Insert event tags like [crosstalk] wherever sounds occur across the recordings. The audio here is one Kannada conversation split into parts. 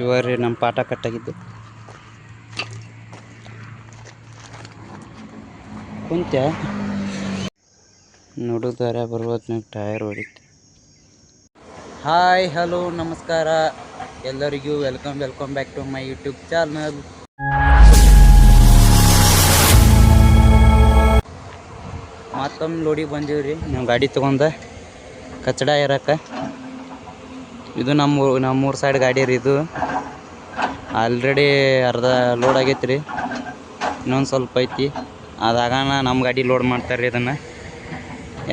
ಇವರೇ ನಮ್ಮ ಪಾಠ ಕಟ್ಟಾಗಿದ್ದು. ಕುಂತ್ಯ? ನೋಡಿದಾರೆ ಬರ್ಬೋದು ಟೈರ್ ಹೊಡಿತು. ಹಾಯ್ ಹಲೋ ನಮಸ್ಕಾರ. ಎಲ್ಲರಿಗೂ welcome welcome back to my YouTube channel. ಮತ್ತೊಮ್ಮೆ ಲೋಡಿ ಬಂದೀವ್ರಿ. ನಾವು ಗಾಡಿ ತೊಗೊಂಡ? ಕಚಡ ಇರಕ್ಕೆ ಇದು ನಮ್ಮ ನಮ್ಮೂರು ಸೈಡ್ ಗಾಡಿ ರೀ ಇದು. ಆಲ್ರೆಡಿ ಅರ್ಧ ಲೋಡ್ ಆಗೈತೆ ರೀ ಇನ್ನೊಂದು ಸ್ವಲ್ಪ ಐತಿ. ಅದಾಗಣ ನಮ್ಮ ಗಾಡಿ ಲೋಡ್ ಮಾಡ್ತಾರೆ ರೀ ಇದನ್ನು.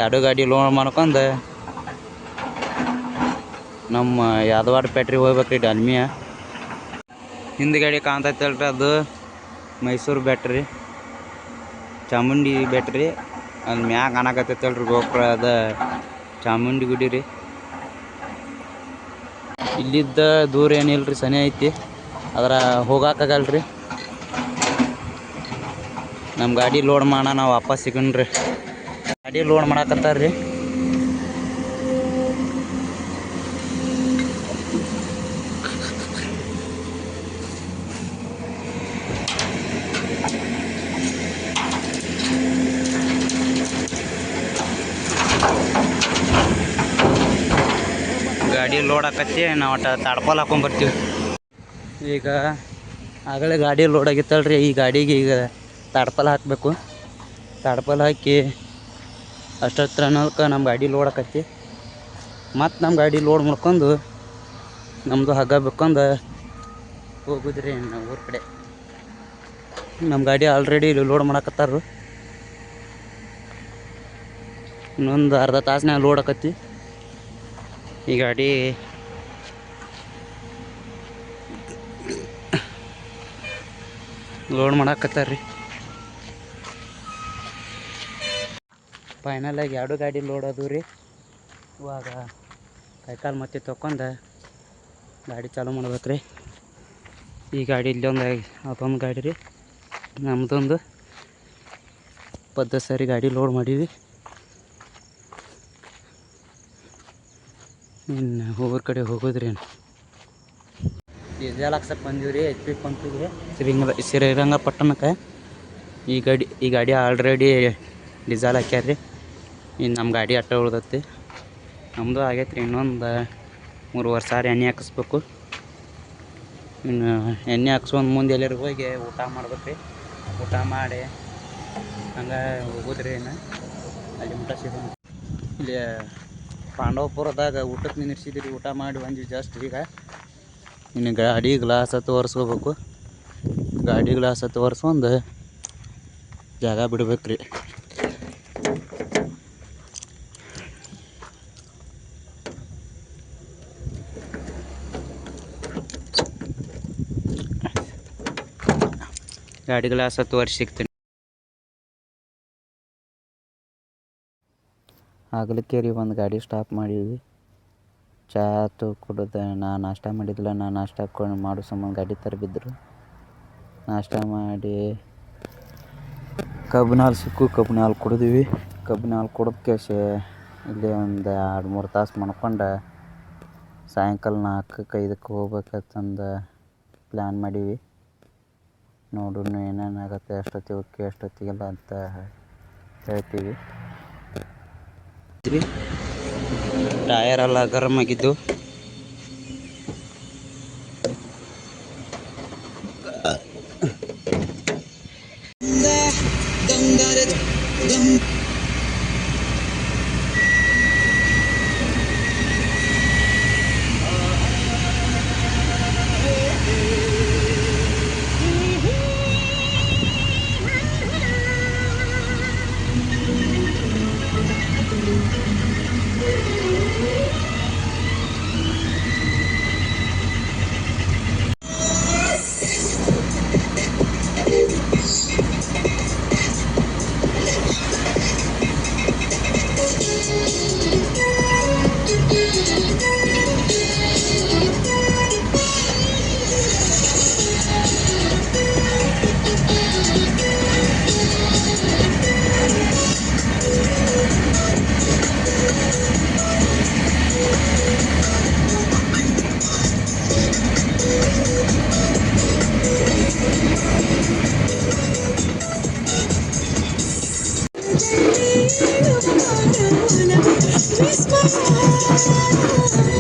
ಎರಡು ಗಾಡಿ ಲೋಡ್ ಮಾಡ್ಕೊಂಡು ನಮ್ಮ ಯಾದವಾಡ ಪೇಟ್ರಿಗೆ ಹೋಗ್ಬೇಕ್ರಿ ಡಾಲ್ಮಿಯ ಹಿಂದ್ಗಡೆ ಕಾಣ್ತೈತಲ್ರಿ ಅದು. ಮೈಸೂರು ಬ್ಯಾಟ್ರಿ ಚಾಮುಂಡಿ ಬ್ಯಾಟ್ರಿ ಅಲ್ಲಿ ಮ್ಯಾಗ ಕಾಣಕತ್ತೈತಲ್ರಿ ಗೋಪುರ ಅದ. ಚಾಮುಂಡಿ ಗುಡಿ ರೀ. ಇಲ್ಲಿದ್ದ ದೂರ ಏನಿಲ್ರಿ, ಸನಿ ಐತಿ. ಅದರ ಹೋಗಾಕಾಗಲ್ರಿ ನಮ್ಮ ಗಾಡಿ ಲೋಡ್ ಮಾಡೋಣ ನಾವು ವಾಪಸ್ ಸಿಗಣ್ರಿ. ಗಾಡಿ ಲೋಡ್ ಮಾಡಾಕತ್ತಾರ ಗಾಡಿ ಲೋಡ್ ಆಕತ್ತಿ, ನಾವು ಒಟ್ಟು ತಾಡ್ಪಾಲ್ ಹಾಕೊಂಬರ್ತೀವಿ ಈಗ ಆಗಲೇ ಗಾಡಿ ಲೋಡ್ ಆಗಿತ್ತಲ್ರಿ, ಈ ಗಾಡಿಗೆ ಈಗ ತಾಡ್ಪಾಲ್ ಹಾಕಬೇಕು. ತಾಡ್ಪಾಲ್ ಹಾಕಿ ಅಷ್ಟತ್ರ ಅನ್ನೋದಕ್ಕೆ ನಮ್ಮ ಗಾಡಿ ಲೋಡ್ ಆಕತ್ತಿ. ಮತ್ತು ನಮ್ಮ ಗಾಡಿ ಲೋಡ್ ಮಾಡ್ಕೊಂಡು ನಮ್ಮದು ಹಗ್ಗ ಬಿಕ್ಕೊಂಡು ಹೋಗುದ್ರಿ ನಮ್ಮ ಊರ ಕಡೆ. ನಮ್ಮ ಗಾಡಿ ಆಲ್ರೆಡಿ ಲೋಡ್ ಮಾಡಕತ್ತಾರ ಇನ್ನೊಂದು ಅರ್ಧ ತಾಸ್ನ್ಯಾಗ ಲೋಡ್ ಆಕತ್ತಿ. ಈ ಗಾಡಿ ಲೋಡ್ ಮಾಡಾಕತ್ತಾರ ರೀ ಆಗಿ ಎರಡು ಗಾಡಿ ಲೋಡ್ ಅದು ರೀ. ಇವಾಗ ಕೈಕಾಲು ಮತ್ತೆ ತೊಗೊಂಡು ಗಾಡಿ ಚಾಲೂ ಮಾಡ್ಬೇಕು ರೀ. ಈ ಗಾಡಿ ಇಲ್ಲೊಂದು ಅದೊಂದು ಗಾಡಿ ರೀ. ನಮ್ಮದೊಂದು ಪದ್ಧತಿ ಸರಿ ಗಾಡಿ ಲೋಡ್ ಮಾಡೀವಿ ಇನ್ನು ಊರ ಕಡೆ ಹೋಗೋದ್ರಿ ಡೀಸೆಲ್ ಹಾಕ್ಸಕ್ಕೆ ಬಂದೀವಿ ರೀ ಎಚ್ ಪಿ ಪಂಪಿಗೆ. ಶ್ರೀರಂಗ ಶ್ರೀರಂಗಪಟ್ಟಣಕ್ಕೆ. ಈ ಗಾಡಿ ಈ ಗಾಡಿ ಆಲ್ರೆಡಿ ಡೀಸೆಲ್ ಹಾಕ್ಯಾರ ರೀ ಇನ್ನು ನಮ್ಮ ಗಾಡಿ ಅಟ್ಟ ಉಳ್ದತ್ತಿ ನಮ್ಮದು ಆಗೈತೆ ರೀ ಇನ್ನೊಂದು ಮೂರುವರೆ ಸಾವಿರ ಎಣ್ಣೆ ಹಾಕಿಸ್ಬೇಕು. ಇನ್ನು ಎಣ್ಣೆ ಹಾಕ್ಸ್ಕೊಂಡು ಮುಂದೆ ಎಲ್ಲರಿಗೆ ಹೋಗಿ ಊಟ ಮಾಡ್ಬೇಕು ರೀ ಊಟ ಮಾಡಿ ಹಂಗೆ ಹೋಗೋದ್ರಿ ಇನ್ನು. ಅಲ್ಲಿ ಊಟ ಸಿಗೋಣ ಇಲ್ಲಿ ಪಾಂಡವಪುರದಾಗ ಊಟಕ್ಕೆ ನಿಂದಿರ್ಸಿದ್ರಿ ಊಟ ಮಾಡಿ ಬಂದ್ವಿ ಜಸ್ಟ್ ಈಗ. ಇನ್ನು ಗಾಡಿ ಗ್ಲಾಸ್ ಹತ್ತು ಒರೆಸ್ಕೋಬೇಕು ಗಾಡಿ ಗ್ಲಾಸ್ ಹತ್ತು ಒರೆಸ್ಕೊಂಡು ಜಾಗ ಬಿಡ್ಬೇಕು ರೀ ಗಾಡಿ ಗ್ಲಾಸ್ ವರ್ಷ ಸಿಗ್ತೀನಿ. ಆಗ್ಲಿಕ್ಕೆ ರೀ ಒಂದು ಗಾಡಿ ಸ್ಟಾಪ್ ಮಾಡೀವಿ ಚಾ ತೂ ಕುಡಿದ, ನಾ ನಾಷ್ಟ ಮಾಡಿದ್ಲ, ನಾ ನಾಷ್ಟ ಕೊಂಡು ಮಾಡೋ ಸಂಬಂಧ ಗಾಡಿ ತರ ಬಿದ್ದರು ನಾಷ್ಟ ಮಾಡಿ ಕಬ್ಬಿನ ಹಾಲು ಸಿಕ್ಕು ಕಬ್ಬಿನ ಹಾಲು ಕುಡಿದ್ವಿ. ಕಬ್ಬಿನ ಹಾಲು ಕುಡ್ದು ಕೇಸಿ ಇಲ್ಲಿ ಒಂದು ಎರಡು ಮೂರು ತಾಸು ಮಾಡ್ಕೊಂಡು ಸಾಯಂಕಾಲ ನಾಲ್ಕಕ್ಕೆ ಐದಕ್ಕೆ ಹೋಗ್ಬೇಕಂತಂದು ಪ್ಲ್ಯಾನ್ ಮಾಡೀವಿ. ನೋಡೋಣ ಏನೇನಾಗುತ್ತೆ ಎಷ್ಟೊತ್ತಿಗೆ ಓಕೆ ಎಷ್ಟೊತ್ತಿಗೆಲ್ಲ ಅಂತ ಹೇಳ್ತೀವಿ. ટાયર અલા ઘરમાં કીધું Christmas.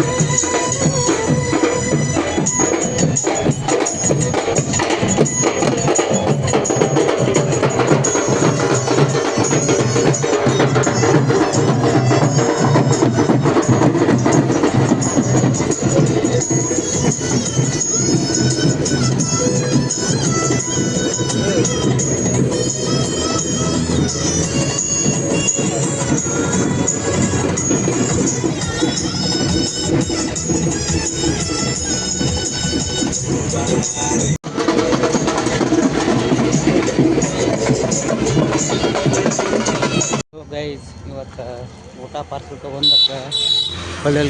ಗೈಸ್ ಇವತ್ತು ಊಟ ಪಾರ್ಸಲ್ ತೊಗೊಂಡಕ್ಕೆ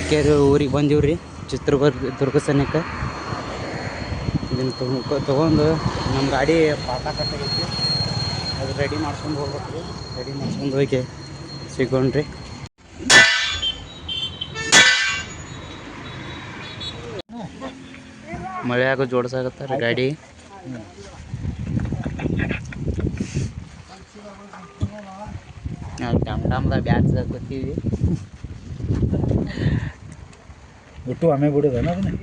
ಕೇರಿ ಊರಿಗೆ ಬಂದೀವ್ರಿ ಚಿತ್ರದುರ್ಗ ದುರ್ಗ ಸನಿಕ ಇದನ್ನು ತುಂಬ ತೊಗೊಂಡು ನಮ್ಮ ಗಾಡಿ ಪಾಠ ಕಟ್ಟಾಗೈತಿ. ಅದು ರೆಡಿ ಮಾಡ್ಕೊಂಡು ಹೋಗ್ಬೇಕು ರೀ ರೆಡಿ ಮಾಡ್ಕೊಂಡು ಹೋಗಿ ಸಿಗೋಣ್ರಿ. ಮಳೆಯಾಗ ಜೋಡ್ಸಾಗತ್ತಾರ ಗಾಡಿ ನಾವು ಟಮ್ ಟಮ್ದಾಗ ಬ್ಯಾಚ್ ಕೂತೀವಿ ಬಿಟ್ಟು ಆಮೇಲೆ ಬಿಡೋದೇನ ಅದನ್ನ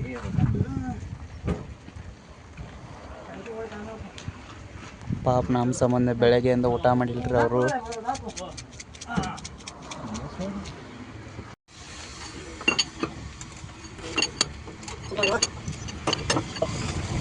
ಪಾಪ ನಮ್ಮ ಸಂಬಂಧ ಬೆಳಗ್ಗೆಯಿಂದ ಊಟ ಮಾಡಿಲ್ರಿ ಅವರು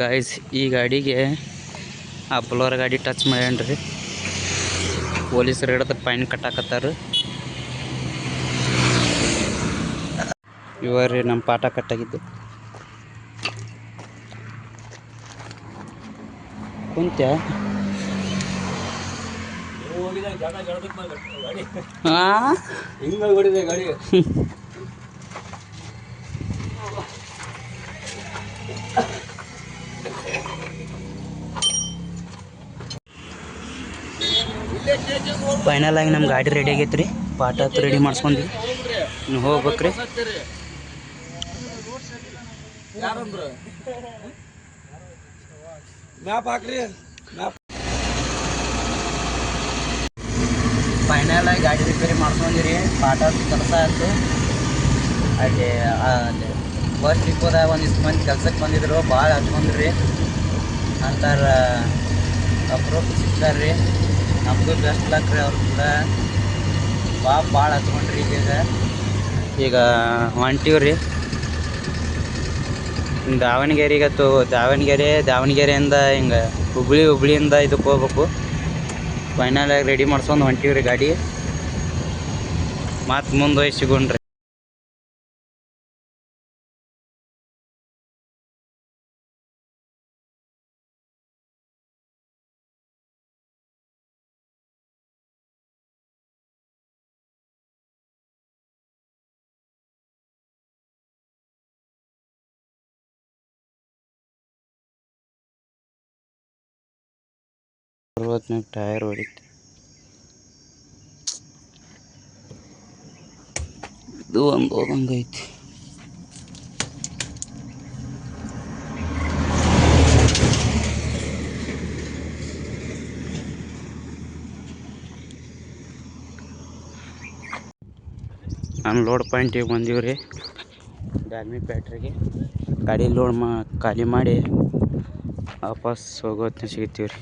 ಗಾಯ್ಸ್ ಈ ಗಾಡಿಗೆ ಆ ಬುಲೋರ್ ಗಾಡಿ ಟಚ್ ಮಾಡ್ಯಾನ್ರಿ. ಪೊಲೀಸರು ಹಿಡಿದು ಫೈನ್ ಕಟ್ಟಾಕತ್ತಾರ. ಇವರಿ ನಮ್ಮ ಪಾಠ ಕಟ್ಟಾಗಿದ್ದು. ಕುಂತ ಹಾಂ [laughs] ಫೈನಲ್ ಆಗಿ ನಮ್ಮ ಗಾಡಿ ರೆಡಿ ಆಗೈತೆ ರೀ. ಪಾಠ ಹತ್ತು ರೆಡಿ ಮಾಡಿಸ್ಕೊಂಡು ನೀವು ಹೋಗ್ಬೇಕ್ರಿ ಫೈನಲ್ ಆಗಿ ಗಾಡಿ ರಿಪೇರಿ ಮಾಡ್ಕೊಂಡಿರಿ ಪಾಠ ಕೆಲಸ ಆಯ್ತು. ಅಲ್ಲಿ ಅಲ್ಲಿ ಬಸ್ ಡಿಪೋದಾಗ ಒಂದಿಷ್ಟು ಮಂದಿ ಕೆಲ್ಸಕ್ಕೆ ಬಂದಿದ್ರು. ಭಾಳ ಹಚ್ಕೊಂಡ್ರಿ ಅಂತಾರ ಸಿಗ್ತಾರೆ ಸಿಗ್ತಾರ್ರಿ. ನಮಗೂ ಬೆಸ್ಟ್ ಲಕ್ ರೀ ಅವ್ರು ಕೂಡ. ಪಾಪ ಭಾಳ ಹಚ್ಕೊಂಡ್ರಿ ಈಗ ಈಗ. ಹೊಂಟಿವ್ರಿ ದಾವಣಗೆರೆಗೆ ತೋ ದಾವಣಗೆರೆ, ದಾವಣಗೆರೆಯಿಂದ ಹಿಂಗೆ ಹುಬ್ಳಿ, ಹುಬ್ಳಿಯಿಂದ ಇದಕ್ಕೆ ಹೋಗ್ಬೇಕು. ಫೈನಲ್ ಆಗಿ ರೆಡಿ ಮಾಡ್ಸ್ಕೊಂಡು ಹೊಂಟಿವ್ರಿ ಗಾಡಿ. ಮತ್ತೆ ಮುಂದೆ ಹೋಗಿ ಸಿಗೋಣ್ರಿ. ಅರವತ್ತನೇ ಟೈರ್ ಹೊಡಿತು ಇದು ಒಂದು ಹೋದಂಗೆ ಐತಿ ಅನ್ಲೋಡ್ ಪಾಯಿಂಟಿಗೆ ಬಂದೀವಿ ರೀ ಡಾಲ್ಮಿ ಫ್ಯಾಕ್ಟ್ರಿಗೆ ಗಾಡಿ ಲೋಡ್ ಮಾ ಖಾಲಿ ಮಾಡಿ ವಾಪಸ್ ಹೋಗೋತ್ನ ಸಿಗ್ತೀವಿ ರೀ